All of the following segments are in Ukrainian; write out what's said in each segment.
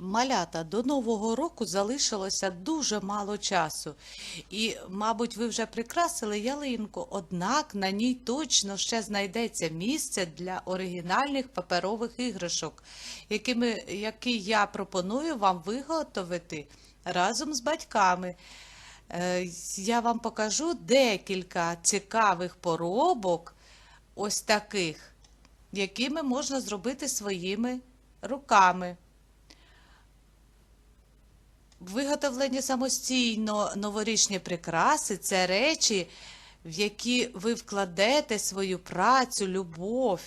Малята, до Нового року залишилося дуже мало часу. І, мабуть, ви вже прикрасили ялинку, однак на ній точно ще знайдеться місце для оригінальних паперових іграшок, якими, які я пропоную вам виготовити разом з батьками. Е, Я вам покажу декілька цікавих поробок, ось таких, якими можна зробити своїми руками. Виготовлені самостійно новорічні прикраси це речі, в які ви вкладете свою працю, любов.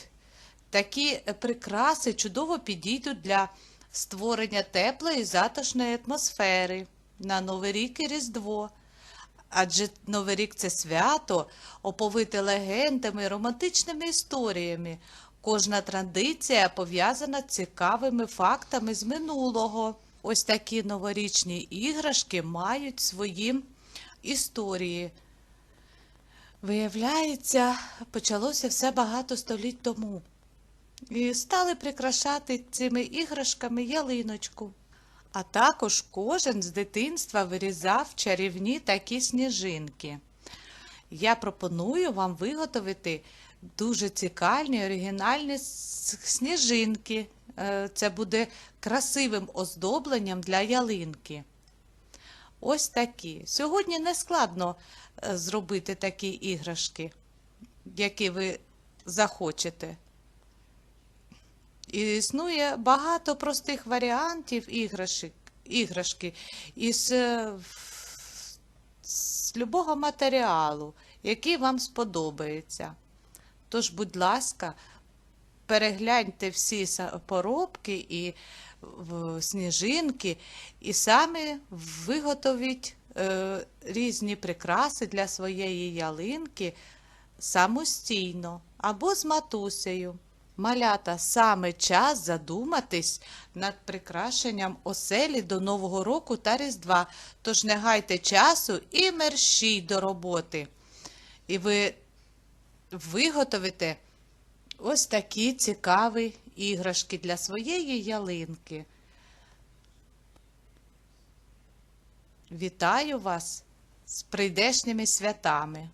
Такі прикраси чудово підійдуть для створення теплої затишної атмосфери на Новий рік і Різдво. Адже Новий рік це свято, оповите легендами, романтичними історіями. Кожна традиція пов'язана цікавими фактами з минулого. Ось такі новорічні іграшки мають свої історії. Виявляється, почалося все багато століть тому. І стали прикрашати цими іграшками ялиночку. А також кожен з дитинства вирізав чарівні такі сніжинки. Я пропоную вам виготовити дуже цікаві оригінальні сніжинки. Е, Це буде красивим оздобленням для ялинки. Ось такі. Сьогодні не складно е, зробити такі іграшки, які ви захочете. І існує багато простих варіантів іграшок, іграшки із, е, з любого матеріалу, який вам сподобається. Тож, будь ласка, перегляньте всі поробки і сніжинки, і самі виготовіть е, різні прикраси для своєї ялинки самостійно або з матусею. Малята, саме час задуматись над прикрашенням оселі до Нового року та Різдва. Тож не гайте часу і мерщій до роботи. І ви виготовите ось такі цікаві іграшки для своєї ялинки. Вітаю вас з прийдешніми святами!